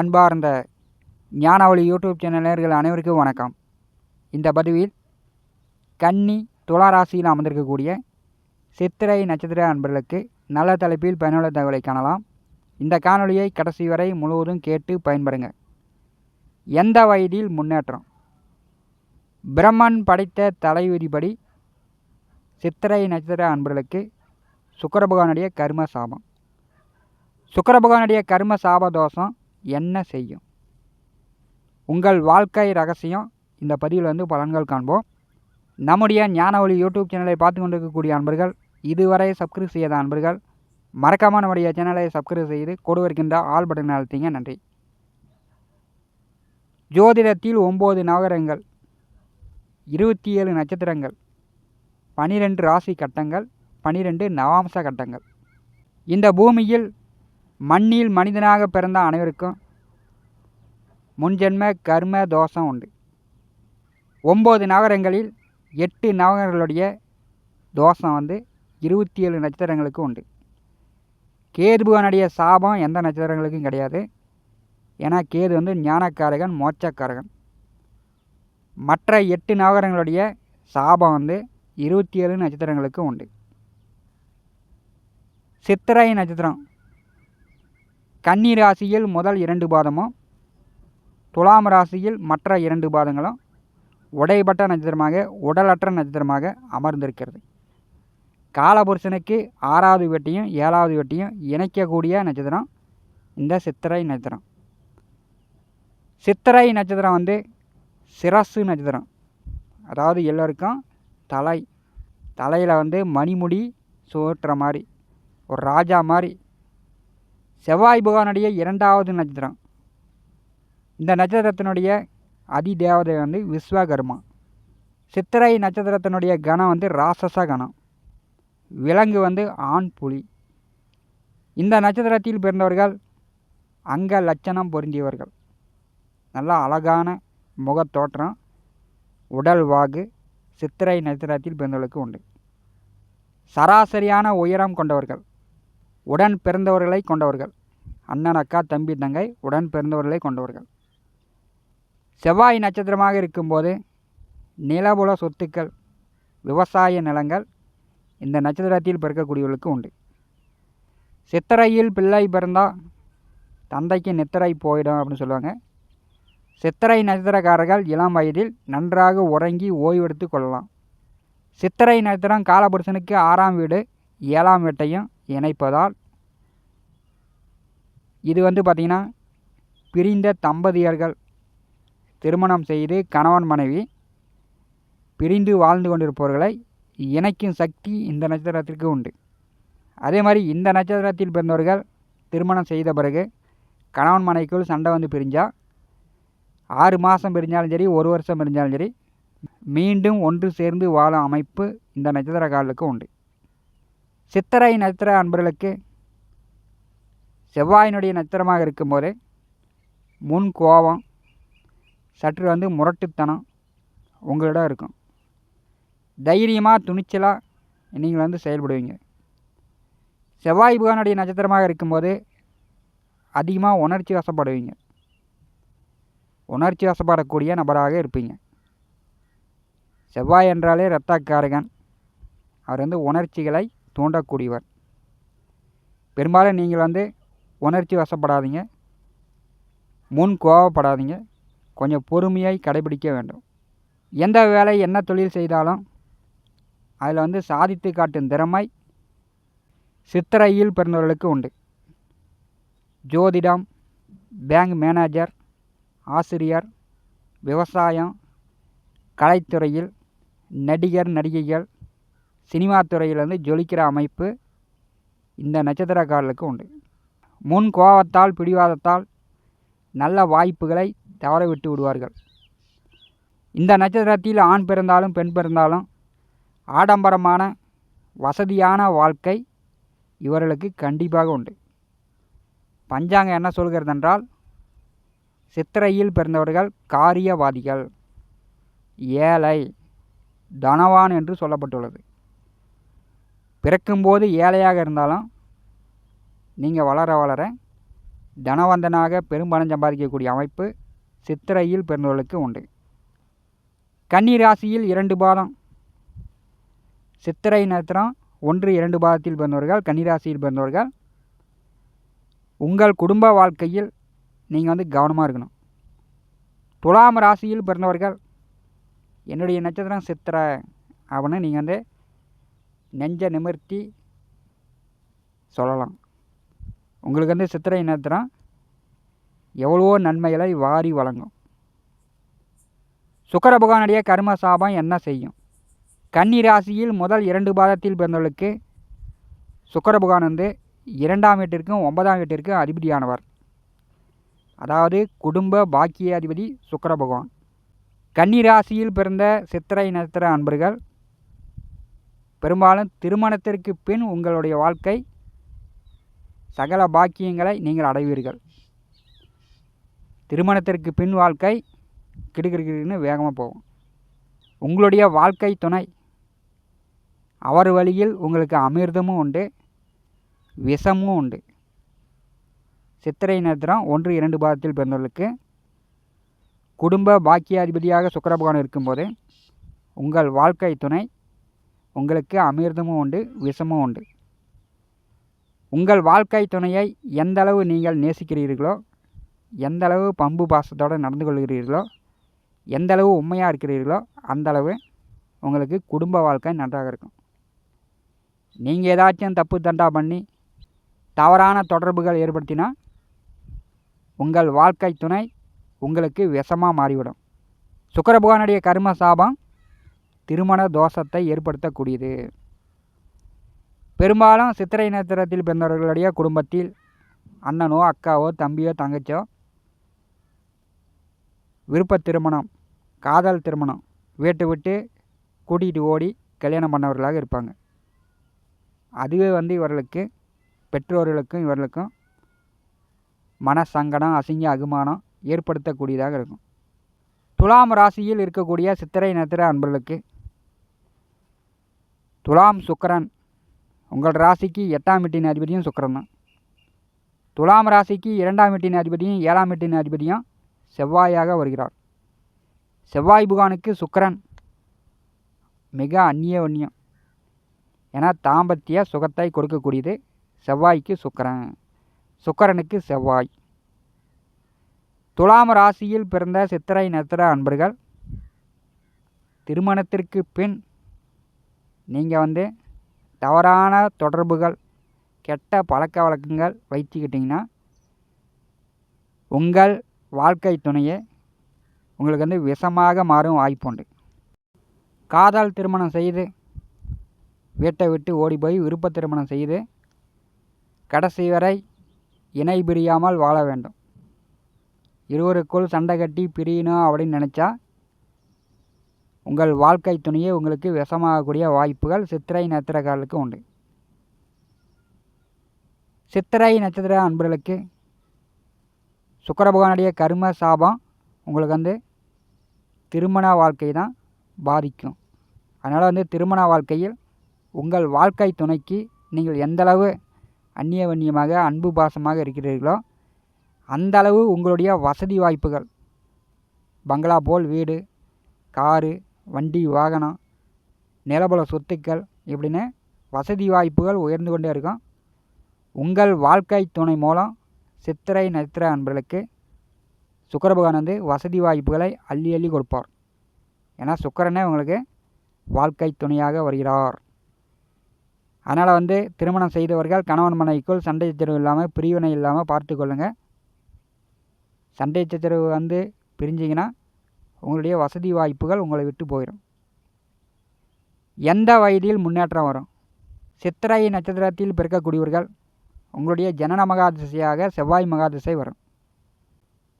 அன்பார்ந்த ஞானவழி YouTube channel அனைவருக்கும் வணக்கம். இந்த பதிவில் கன்னி துலா ராசியில் அமர்ந்திருக்கக்கூடிய சித்திரை நட்சத்திர அன்பர்களுக்கு நல்ல தலைப்பில் பயனுள்ள தகவலை காணலாம். இந்த காணொளியை கடைசி வரை முழுவதும் கேட்டு பயன்பெறுங்க. எந்த வயதில் முன்னேற்றம்? பிரம்மன் படைத்த தலைவிதிபடி சித்திரை நட்சத்திர அன்பர்களுக்கு சுக்கரபகவானுடைய கர்ம சாபம். சுக்கரபகவானுடைய கர்ம சாப தோஷம் என்ன செய்யும்? உங்கள் வாழ்க்கை ரகசியம் இந்த பதிவில் வந்து பலன்கள் காண்போம். நம்முடைய ஞானவழி யூடியூப் சேனலை பார்த்து கொண்டிருக்கக்கூடிய அன்பர்கள் இதுவரை சப்ஸ்கிரைப் செய்யாத அன்பர்கள் மறக்காமல் நம்முடைய சேனலை சப்ஸ்கிரைப் செய்து கொடு வருகின்ற ஆல் பட்டன் அழுத்திங்க. நன்றி. ஜோதிடத்தில் ஒம்பது நவகரங்கள் இருபத்தி ஏழு நட்சத்திரங்கள் பனிரெண்டு ராசி கட்டங்கள் பனிரெண்டு நவாம்ச கட்டங்கள். இந்த பூமியில் மண்ணில் மனிதனாக பிறந்த அனைவருக்கும் முன்ஜென்ம கர்ம தோஷம் உண்டு. ஒம்பது நகரங்களில் எட்டு நவகரங்களுடைய தோஷம் வந்து இருபத்தி ஏழு நட்சத்திரங்களுக்கு உண்டு. கேதுபவனுடைய சாபம் எந்த நட்சத்திரங்களுக்கும் கிடையாது. ஏன்னா கேது வந்து ஞானக்காரகன் மோட்சக்காரகன். மற்ற எட்டு நகரங்களுடைய சாபம் வந்து இருபத்தி ஏழு நட்சத்திரங்களுக்கும் உண்டு. சித்திரை நட்சத்திரம். கன்னி ராசியில் முதல் இரண்டு பாதமும் துலாம் ராசியில் மற்ற இரண்டு பாதங்களும் உடைபட்ட நட்சத்திரமாக உடலற்ற நட்சத்திரமாக அமர்ந்திருக்கிறது. காலபுருஷனுக்கு ஆறாவது வெட்டியும் ஏழாவது வெட்டியும் இணைக்கக்கூடிய நட்சத்திரம் இந்த சித்திரை நட்சத்திரம். சித்திரை நட்சத்திரம் வந்து சிரசு நட்சத்திரம். அதாவது எல்லோருக்கும் தலை. தலையில் வந்து மணிமுடி சூட்டுற மாதிரி ஒரு ராஜா மாதிரி செவ்வாய் புகானுடைய இரண்டாவது நட்சத்திரம். இந்த நட்சத்திரத்தினுடைய அதிதேவதை வந்து விஸ்வகர்மா. சித்திரை நட்சத்திரத்தினுடைய கணம் வந்து ராசச கணம். விலங்கு வந்து ஆண் புலி. இந்த நட்சத்திரத்தில் பிறந்தவர்கள் அங்க லட்சணம் பொருந்தியவர்கள். நல்லா அழகான முகத்தோற்றம் உடல் வாகு சித்திரை நட்சத்திரத்தில் பிறந்தவர்களுக்கு உண்டு. சராசரியான உயரம் கொண்டவர்கள். உடன் பிறந்தவர்களை கொண்டவர்கள். அண்ணன் அக்கா தம்பி தங்கை உடன் பிறந்தவர்களை கொண்டவர்கள். செவ்வாய் நட்சத்திரமாக இருக்கும்போது நிலபுல சொத்துக்கள் விவசாய நிலங்கள் இந்த நட்சத்திரத்தில் பிறக்கக்கூடியவர்களுக்கு உண்டு. சித்திரையில் பிள்ளை பிறந்தால் தந்தைக்கு நித்திரை போயிடும் அப்படின்னு சொல்லுவாங்க. சித்திரை நட்சத்திரக்காரர்கள் இளம் வயதில் நன்றாக உறங்கி ஓய்வெடுத்து கொள்ளலாம். சித்திரை நட்சத்திரம் காலபுருஷனுக்கு ஆறாம் வீடு ஏழாம் வீட்டையும் இணைப்பதால் இது வந்து பார்த்திங்கன்னா பிரிந்த தம்பதியர்கள் திருமணம் செய்து கணவன் மனைவி பிரிந்து வாழ்ந்து கொண்டிருப்பவர்களை இணைக்கும் சக்தி இந்த நட்சத்திரத்திற்கு உண்டு. அதே மாதிரி இந்த நட்சத்திரத்தில் பிறந்தவர்கள் திருமணம் செய்த பிறகு கணவன் மனைக்குள் சண்டை வந்து பிரிஞ்சால் ஆறு மாதம் பிரிஞ்சாலும் சரி ஒரு வருஷம் பிரிஞ்சாலும் சரி மீண்டும் ஒன்று சேர்ந்து வாழும் அமைப்பு இந்த நட்சத்திரக்காரர்களுக்கு உண்டு. சித்திரை நட்சத்திர அன்பர்களுக்கு செவ்வாயினுடைய நட்சத்திரமாக இருக்கும்போது முன் கோபம் சற்று வந்து முரட்டுத்தனம் உங்களிடம் இருக்கும். தைரியமாக துணிச்சலாக நீங்கள் வந்து செயல்படுவீங்க. செவ்வாய் புகானுடைய நட்சத்திரமாக இருக்கும்போது அதிகமாக உணர்ச்சி வசப்படுவீங்க. உணர்ச்சி வசப்படக்கூடிய நபராக இருப்பீங்க. செவ்வாய் என்றாலே இரத்தக்காரகன். அவர் வந்து உணர்ச்சிகளை தூண்டக்கூடியவர். பெரும்பாலும் நீங்கள் வந்து உணர்ச்சி வசப்படாதீங்க. முன் கோவப்படாதீங்க. கொஞ்சம் பொறுமையாய் கடைபிடிக்க வேண்டும். எந்த வேலை என்ன தொழில் செய்தாலும் அதில் வந்து சாதித்து காட்டும் திறமை சித்திரையில் பிறந்தவர்களுக்கு உண்டு. ஜோதிடம் பேங்க் மேனேஜர் ஆசிரியர் விவசாயம் கலைத்துறையில் நடிகர் நடிகைகள் சினிமா துறையில் வந்து ஜொலிக்கிற அமைப்பு இந்த நட்சத்திரக்காரர்களுக்கு உண்டு. முன் கோபத்தால் பிடிவாதத்தால் நல்ல வாய்ப்புகளை தவற விட்டு விடுவார்கள். இந்த நட்சத்திரத்தில் ஆண் பிறந்தாலும் பெண் பிறந்தாலும் ஆடம்பரமான வசதியான வாழ்க்கை இவர்களுக்கு கண்டிப்பாக உண்டு. பஞ்சாங்கம் என்ன சொல்கிறதென்றால் சித்திரையில் பிறந்தவர்கள் காரியவாதிகள் ஏழை தனவான் என்று சொல்லப்பட்டுள்ளது. பிறக்கும்போது ஏழையாக இருந்தாலும் நீங்கள் வளர வளர தனவந்தனாக பெரும்பணம் சம்பாதிக்கக்கூடிய அமைப்பு சித்திரையில் பிறந்தவர்களுக்கு உண்டு. கன்னி ராசியில் இரண்டு பாதம். சித்திரை நட்சத்திரம் ஒன்று இரண்டு பாதத்தில் பிறந்தவர்கள் கன்னிராசியில் பிறந்தவர்கள். உங்கள் குடும்ப வாழ்க்கையில் நீங்கள் வந்து கவனமாக இருக்கணும். துலாம் ராசியில் பிறந்தவர்கள் என்னுடைய நட்சத்திரம் சித்திரை அப்படின்னு நீங்கள் வந்து நெஞ்ச நிமிர்த்தி சொல்லலாம். உங்களுக்கு வந்து சித்திரை நட்சத்திரம் எவ்வளவோ நன்மைகளை வாரி வழங்கும். சுக்கர பகவானுடைய கர்ம சாபம் என்ன செய்யும்? கன்னி ராசியில் முதல் இரண்டு பாதத்தில் பிறந்தவர்களுக்கு சுக்கர பகவான் வந்து இரண்டாம் வீட்டிற்கும் ஒன்பதாம் வீட்டிற்கும் அதிபதியானவர். அதாவது குடும்ப பாக்கிய அதிபதி சுக்கர பகவான். கன்னி ராசியில் பிறந்த சித்திரை நட்சத்திர அன்பர்கள் பெரும்பாலும் திருமணத்திற்கு பின் உங்களுடைய வாழ்க்கை சகல பாக்கியங்களை நீங்கள் அடைவீர்கள். திருமணத்திற்கு பின் வாழ்க்கை கிடுகிடுன்னு வேகமாக போகும். உங்களுடைய வாழ்க்கை துணை. அவர் வழியில் உங்களுக்கு அமிர்தமும் உண்டு விஷமும் உண்டு. சித்திரை நட்சத்திரம் ஒன்று இரண்டு பாதத்தில் பிறந்தவர்களுக்கு குடும்ப பாக்கியாதிபதியாக சுக்கர பகவான் இருக்கும்போது உங்கள் வாழ்க்கை துணை. உங்களுக்கு அமிர்தமும் உண்டு விஷமும் உண்டு. உங்கள் வாழ்க்கை துணையை எந்தளவு நீங்கள் நேசிக்கிறீர்களோ எந்தளவு பம்பு பாசத்தோடு நடந்து கொள்கிறீர்களோ எந்தளவு உண்மையாக இருக்கிறீர்களோ அந்தளவு உங்களுக்கு குடும்ப வாழ்க்கை நன்றாக இருக்கும். நீங்கள் ஏதாச்சும் தப்பு தண்டா பண்ணி தவறான தொடர்புகள் ஏற்படுத்தினா உங்கள் வாழ்க்கை துணை உங்களுக்கு விஷமாக மாறிவிடும். சுக்கரபகவானுடைய கர்ம சாபம் திருமண தோஷத்தை ஏற்படுத்தக்கூடியது. பெரும்பாலும் சித்திரை நட்சத்திரத்தில் பிறந்தவர்களுடைய குடும்பத்தில் அண்ணனோ அக்காவோ தம்பியோ தங்கச்சியோ விருப்ப திருமணம் காதல் திருமணம் வீட்டை விட்டு கூட்டிகிட்டு ஓடி கல்யாணம் பண்ணவர்களாக இருப்பாங்க. அதுவே வந்து இவர்களுக்கு பெற்றோர்களுக்கும் இவர்களுக்கும் மன சங்கடம் அசிங்க அகுமானம் ஏற்படுத்தக்கூடியதாக இருக்கும். துலாம் ராசியில் இருக்கக்கூடிய சித்திரை நத்திர அன்பர்களுக்கு துலாம் சுக்கரன் உங்கள் ராசிக்கு எட்டாம் வீட்டின் அதிபதியும் சுக்கரன் தான். துலாம் ராசிக்கு இரண்டாம் வீட்டின் அதிபதியும் ஏழாம் வீட்டின் அதிபதியும் செவ்வாயாக வருகிறார். செவ்வாய் புகானுக்கு சுக்கரன் மிக அந்நிய வன்னியம். ஏன்னா தாம்பத்திய சுகத்தை கொடுக்கக்கூடியது செவ்வாய்க்கு சுக்கரன். சுக்கரனுக்கு செவ்வாய். துலாம் ராசியில் பிறந்த சித்திரை நத்திர அன்பர்கள் திருமணத்திற்கு பின் நீங்கள் வந்து தவறான தொடர்புகள் கெட்ட பழக்க வழக்கங்கள் வைத்துக்கிட்டிங்கன்னா உங்கள் வாழ்க்கை துணையே உங்களுக்கு வந்து விஷமாக மாறும் வாய்ப்புண்டு காதல் திருமணம் செய்து வீட்டை விட்டு ஓடி போய் விருப்ப திருமணம் செய்து கடைசி வரை இணை பிரியாமல் வாழ வேண்டும். இருவருக்குள் சண்டை கட்டி பிரியணும் அப்படின்னு நினச்சா உங்கள் வாழ்க்கை துணையே உங்களுக்கு விஷமாகக்கூடிய வாய்ப்புகள் சித்திரை நட்சத்திரக்காரர்களுக்கு உண்டு. சித்திரை நட்சத்திர அன்பர்களுக்கு சுக்கர பகவானுடைய கர்ம சாபம் உங்களுக்கு வந்து திருமண வாழ்க்கை தான் பாதிக்கும். அதனால் வந்து திருமண வாழ்க்கையில் உங்கள் வாழ்க்கை துணைக்கு நீங்கள் எந்தளவு அந்நியவன்யமாக அன்பு பாசமாக இருக்கிறீர்களோ அந்தளவு உங்களுடைய வசதி வாய்ப்புகள் பங்களா போல் வீடு காரு வண்டி வாகனம் நிலபல சொத்துக்கள் இப்படின்னு வசதி வாய்ப்புகள் உயர்ந்து கொண்டே இருக்கும். உங்கள் வாழ்க்கை துணை மூலம் சித்திரை நட்சத்திர அன்பர்களுக்கு சுக்கர பகவான் வந்து வசதி வாய்ப்புகளை அள்ளி அள்ளி கொடுப்பார். ஏன்னா சுக்கரனே உங்களுக்கு வாழ்க்கை துணையாக வருகிறார். அதனால் வந்து திருமணம் செய்தவர்கள் கணவன் மனைவிக்குள் சண்டை சச்சரவு இல்லாமல் பிரிவினை இல்லாமல் பார்த்து கொள்ளுங்கள் சண்டை சச்சரவு வந்து பிரிஞ்சிங்கன்னா உங்களுடைய வசதி வாய்ப்புகள் உங்களை விட்டு போயிடும் எந்த வயதில் முன்னேற்றம் வரும்? சித்திரை நட்சத்திரத்தில் பிறக்கக்கூடியவர்கள் உங்களுடைய ஜனன மகா திசையாக செவ்வாய் மகா திசை வரும்.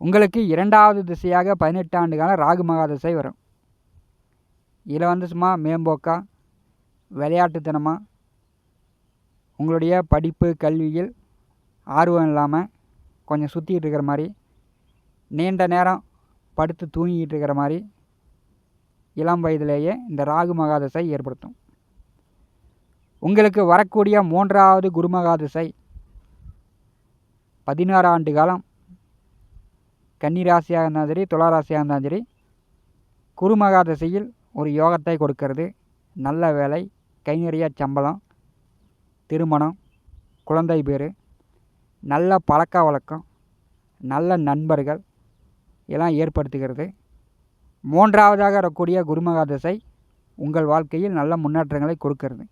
உங்களுக்கு இரண்டாவது திசையாக பதினெட்டு ஆண்டு காலம் ராகு மகா திசை வரும். இதில் வந்து சும்மா மேம்போக்கா விளையாட்டுத்தனமாக உங்களுடைய படிப்பு கல்வியில் ஆர்வம் இல்லாமல் கொஞ்சம் சுற்றிக்கிட்டு இருக்கிற மாதிரி நீண்ட நேரம் படுத்து தூங்கிக்கிட்டு இருக்கிற மாதிரி இளம் வயதிலேயே இந்த ராகு மகாதசை ஏற்படுத்தும். உங்களுக்கு வரக்கூடிய மூன்றாவது குருமகாதிசை பதினாறு ஆண்டு காலம். கன்னிராசியாக இருந்தாலும் சரி துளாராசியாக இருந்தாலும் சரி குருமகா திசையில் ஒரு யோகத்தை கொடுக்கறது. நல்ல வேலை கை நிறைய சம்பளம் திருமணம் குழந்தை பேர் நல்ல பழக்க வழக்கம் நல்ல நண்பர்கள் எல்லாம் ஏற்படுத்துகிறது. மூன்றாவதாக வரக்கூடிய குருமகா திசை உங்கள் வாழ்க்கையில் நல்ல முன்னேற்றங்களை கொடுக்கிறது.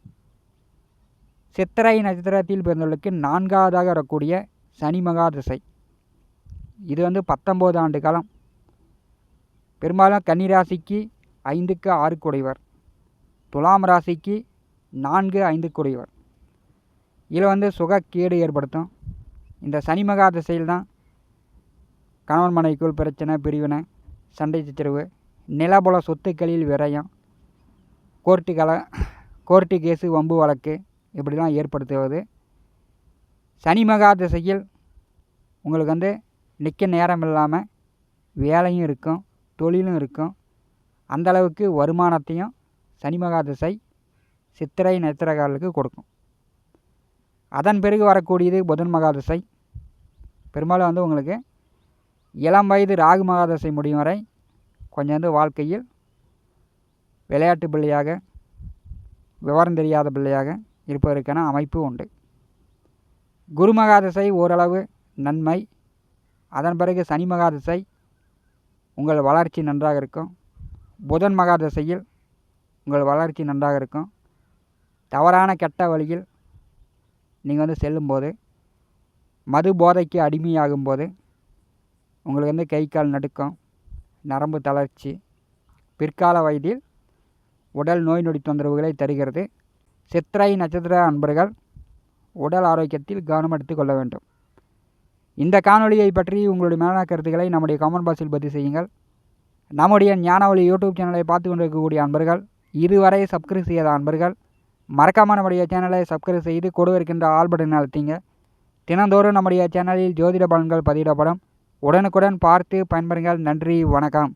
சித்திரை நட்சத்திரத்தில் பிறந்தவர்களுக்கு நான்காவதாக வரக்கூடிய சனி மகா திசை இது வந்து பத்தொம்போது ஆண்டு காலம். பெரும்பாலும் கன்னிராசிக்கு ஐந்துக்கு ஆறு குடைவர். துலாம் ராசிக்கு நான்கு ஐந்து குடைவர். இதில் வந்து சுகக்கேடு ஏற்படுத்தும். இந்த சனி மகா திசையில் தான் கணவன் மனைவிக்குள் பிரச்சனை பிரிவினை சண்டை சச்சரவு நிலபுல சொத்துக்களில் விரயம் கோர்ட்டு கல கோர்ட்டு கேஸு வம்பு வழக்கு இப்படிலாம் ஏற்படுத்துவது. சனி மகா திசையில் உங்களுக்கு வந்து நிற்க நேரம் இல்லாமல் வேலையும் இருக்கும் தொழிலும் இருக்கும். அந்தளவுக்கு வருமானத்தையும் சனி மகா திசை சித்திரை நட்சத்திரக்காரர்களுக்கு கொடுக்கும். அதன் பிறகு வரக்கூடியது புதன் மகா திசை. பெரும்பாலும் வந்து உங்களுக்கு இளம் வயது ராகு மகாதசை முடியும் வரை கொஞ்சம் வந்து வாழ்க்கையில் விளையாட்டு பிள்ளையாக விவரம் தெரியாத பிள்ளையாக இருப்பதற்கான அமைப்பு உண்டு. குரு மகாதசை ஓரளவு நன்மை. அதன் பிறகு சனி மகாதசை உங்கள் வளர்ச்சி நன்றாக இருக்கும். புதன் மகாதசையில் உங்கள் வளர்ச்சி நன்றாக இருக்கும். தவறான கெட்ட வழியில் நீங்கள் வந்து செல்லும்போது மது போதைக்கு அடிமையாகும்போது உங்களுக்கு வந்து கை கால் நடுக்கம் நரம்பு தளர்ச்சி பிற்கால வயதில் உடல் நோய் நொடி தொந்தரவுகளை தருகிறது. சித்திரை நட்சத்திர அன்பர்கள் உடல் ஆரோக்கியத்தில் கவனம் எடுத்துக்கொள்ள வேண்டும். இந்த காணொலியை பற்றி உங்களுடைய மேலான கருத்துக்களை நம்முடைய கமெண்ட் பாக்ஸில் பதிவு செய்யுங்கள். நம்முடைய ஞானவழி யூடியூப் சேனலை பார்த்து கொண்டிருக்கக்கூடிய அன்பர்கள் இதுவரை சப்ஸ்கிரைப் செய்யாத அன்பர்கள் மறக்காமல் நம்முடைய சேனலை சப்ஸ்கிரைப் செய்து கொடுவிருக்கின்ற ஆல் பட்டன் அழுத்திங்க. தினந்தோறும் நம்முடைய சேனலில் ஜோதிட பலன்கள் பதிவிடப்படும். உடனுக்குடன் பார்த்து பயன்பெறுங்கள். நன்றி வணக்கம்.